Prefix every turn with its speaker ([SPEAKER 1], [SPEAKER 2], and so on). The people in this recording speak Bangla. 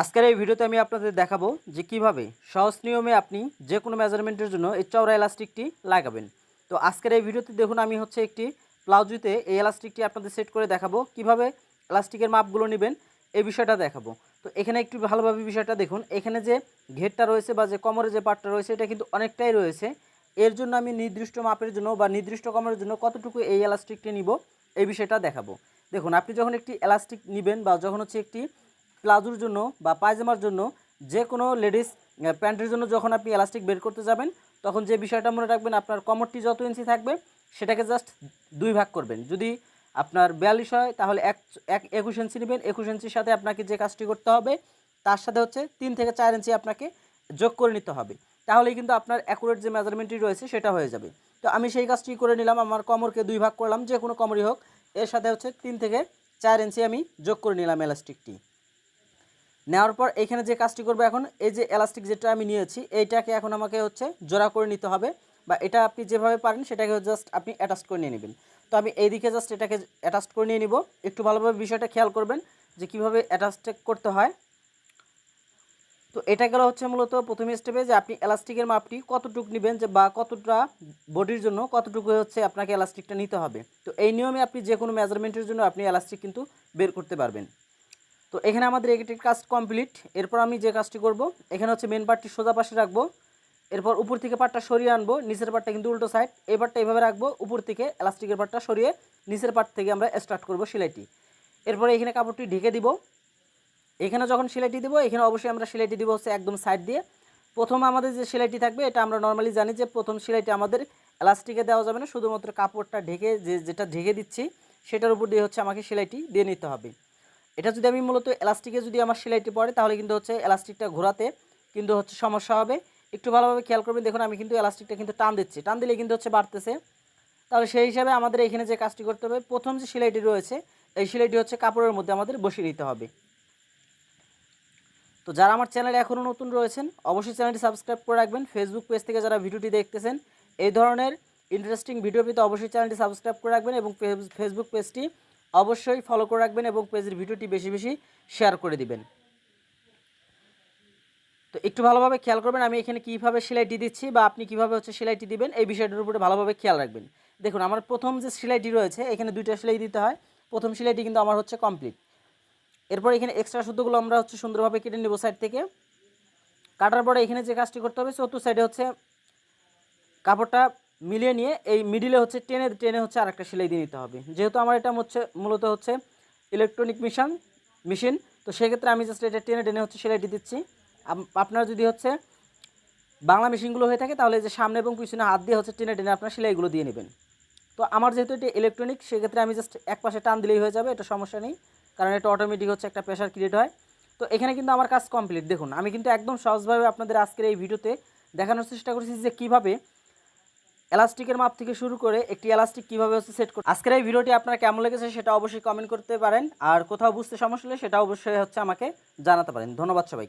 [SPEAKER 1] আজকের এই ভিডিওতে আমি আপনাদের দেখাবো যে কীভাবে সহজ নিয়মে আপনি যে কোনো মেজারমেন্টের জন্য এই চওড়া এলাস্টিকটি লাগাবেন। তো আজকের এই ভিডিওতে দেখুন, আমি হচ্ছে একটি প্লাউজুতে এই এলাস্টিকটি আপনাদের সেট করে দেখাবো। কীভাবে এলাস্টিকের মাপগুলো নেবেন, এই বিষয়টা দেখাবো। তো এখানে একটু ভালোভাবে বিষয়টা দেখুন। এখানে যে ঘেরটা রয়েছে বা যে কোমরে যে পাটটা রয়েছে, এটা কিন্তু অনেকটাই রয়েছে। এর জন্য আমি নির্দিষ্ট মাপের জন্য বা নির্দিষ্ট কমরের জন্য কতটুকু এই এলাস্টিকটি নিব, এই বিষয়টা দেখাবো। দেখুন, আপনি যখন একটি এলাস্টিক নেবেন বা যখন হচ্ছে একটি প্লাজোর জন্য বা পায়জামার জন্য যে কোনো লেডিস প্যান্টের জন্য যখন আপনি এলাস্টিক বের করতে যাবেন, তখন যে বিষয়টা মনে রাখবেন, আপনার কমরটি যত ইঞ্চি থাকবে, সেটাকে জাস্ট দুই ভাগ করবেন। যদি আপনার বিয়াল্লিশ হয়, তাহলে এক এক একুশ ইঞ্চি নেবেন। একুশ ইঞ্চির সাথে আপনাকে যে কাজটি করতে হবে, তার সাথে হচ্ছে তিন থেকে চার ইঞ্চি আপনাকে যোগ করে নিতে হবে। তাহলেই কিন্তু আপনার অ্যাকুরেট যে মেজারমেন্টটি রয়েছে, সেটা হয়ে যাবে। তো আমি সেই কাজটি করে নিলাম, আমার কমরকে দুই ভাগ করলাম, যে কোনো কমরই হোক, এর সাথে হচ্ছে তিন থেকে চার ইঞ্চি আমি যোগ করে নিলাম এলাস্টিকটি নেওয়ার পর এখানে যে কাজটি করব এখন, এই যে এলাস্টিক যেটা আমি নিয়েছি, এইটাকে এখন আমাকে হচ্ছে জোড়া করে নিতে হবে বা এটা আপনি যেভাবে পারেন সেটাকে জাস্ট আপনি অ্যাটাচ করে নিয়ে নেবেন। তো আমি এইদিকে জাস্ট এটাকে অ্যাটাচ করে নিয়ে নিব। একটু ভালোভাবে বিষয়টা খেয়াল করবেন যে কীভাবে অ্যাটাচ করতে হয়। তো এটা গেল হচ্ছে মূলত প্রথম স্টেপে যে আপনি এলাস্টিকের মাপটি কতটুকু নেবেন যে বা কতটা বডির জন্য কতটুকু হচ্ছে আপনাকে এলাস্টিকটা নিতে হবে। তো এই নিয়মে আপনি যে কোনো মেজারমেন্টের জন্য আপনি এলাস্টিক কিন্তু বের করতে পারবেন। তো এখানে আমাদের এটির কাজ কমপ্লিট। এরপর আমি যে কাজটি করব, এখানে হচ্ছে মেন পার্টটি সোজা পাশে রাখব। এরপর উপর থেকে পার্টটা সরিয়ে আনব, নিচের পার্টটা কিন্তু উল্টো সাইড এই পাটটা এইভাবে রাখব, উপর থেকে এলাস্টিকের পার্টটা সরিয়ে নিচের পাট থেকে আমরা স্টার্ট করব সেলাইটি। এরপরে এখানে কাপড়টি ঢেকে দিব। এখানে যখন সেলাইটি দেবো, এখানে অবশ্যই আমরা সেলাইটি দিব হচ্ছে একদম সাইড দিয়ে। প্রথম আমাদের যে সেলাইটি থাকবে, এটা আমরা নর্মালি জানি যে প্রথম সেলাইটি আমাদের এলাস্টিকে দেওয়া যাবে না, শুধুমাত্র কাপড়টা ঢেকে যে যেটা ঢেকে দিচ্ছি, সেটার উপর দিয়ে হচ্ছে আমাকে সেলাইটি দিয়ে নিতে হবে। এটা যদি আমি মূলত এলাস্টিকে যদি আমার সেলাইটি পড়ে, তাহলে কিন্তু হচ্ছে এলাস্টিকটা ঘোরাতে কিন্তু হচ্ছে সমস্যা হবে। একটু ভালোভাবে খেয়াল করবেন, দেখুন আমি কিন্তু এলাস্টিকটা কিন্তু টান দিচ্ছি। টান দিলে কিন্তু হচ্ছে বাড়তেছে। তাহলে সেই হিসাবে আমাদের এখানে যে কাজটি করতে হবে, প্রথম যে সেলাইটি রয়েছে, এই সেলাইটি হচ্ছে কাপড়ের মধ্যে আমাদের বসিয়ে দিতে হবে। তো যারা আমার চ্যানেলে এখনও নতুন রয়েছেন, অবশ্যই চ্যানেলটি সাবস্ক্রাইব করে রাখবেন। ফেসবুক পেজ থেকে যারা ভিডিওটি দেখতেছেন, এই ধরনের ইন্টারেস্টিং ভিডিও পেতে অবশ্যই চ্যানেলটি সাবস্ক্রাইব করে রাখবেন এবং ফেসবুক পেজটি অবশ্যই ফলো করে রাখবেন এবং পেজের ভিডিওটি বেশি বেশি শেয়ার করে দিবেন। তো একটু ভালোভাবে খেয়াল করবেন, আমি এখানে কীভাবে সেলাইটি দিচ্ছি বা আপনি কীভাবে হচ্ছে সেলাইটি দিবেন, এই বিষয়টির উপরে ভালোভাবে খেয়াল রাখবেন। দেখুন, আমার প্রথম যে সেলাইটি রয়েছে, এখানে দুইটা সেলাই দিতে হয়। প্রথম সেলাইটি কিন্তু আমার হচ্ছে কমপ্লিট এরপর এখানে এক্সট্রা সুতোগুলো আমরা হচ্ছে সুন্দরভাবে কেটে নেব সাইড থেকে। কাটার পরে এখানে যে কাজটি করতে হবে, চতুর্থ সাইডে হচ্ছে কাপড়টা মিলিয়ে নিয়ে এই মিডিলে হচ্ছে টেনে টেনে হচ্ছে আরেকটা সেলাই দিয়ে নিতে হবে। যেহেতু আমার এটা হচ্ছে, মূলত হচ্ছে ইলেকট্রনিক মিশন মেশিন তো সেক্ষেত্রে আমি জাস্ট এটা টেনে টেনে হচ্ছে সেলাইটি দিচ্ছি। আপনার যদি হচ্ছে বাংলা মেশিনগুলো হয়ে থাকে, তাহলে যে সামনে এবং পিছনে হাত দিয়ে হচ্ছে টেনে টেনে আপনার সেলাইগুলো দিয়ে নেবেন। তো আমার যেহেতু এটা ইলেকট্রনিক সেক্ষেত্রে আমি জাস্ট এক পাশে টান দিলেই হয়ে যাবে, এটা সমস্যা নেই। কারণ এটা অটোমেটিক হচ্ছে একটা প্রেশার ক্রিয়েট হয়। তো এখানে কিন্তু আমার কাজ কমপ্লিট দেখুন, আমি কিন্তু একদম সহজভাবে আপনাদের আজকের এই ভিডিওতে দেখানোর চেষ্টা করেছি যে কীভাবে এলাস্টিকের মাপ থেকে শুরু করে একটি এলাস্টিক কীভাবে হচ্ছে সেট করতে আজকের এই ভিডিওটি আপনার কেমন লেগেছে সেটা অবশ্যই কমেন্ট করতে পারেন। আর কোথাও বুঝতে সমস্যা হলে সেটা অবশ্যই হচ্ছে আমাকে জানাতে পারেন। ধন্যবাদ সবাই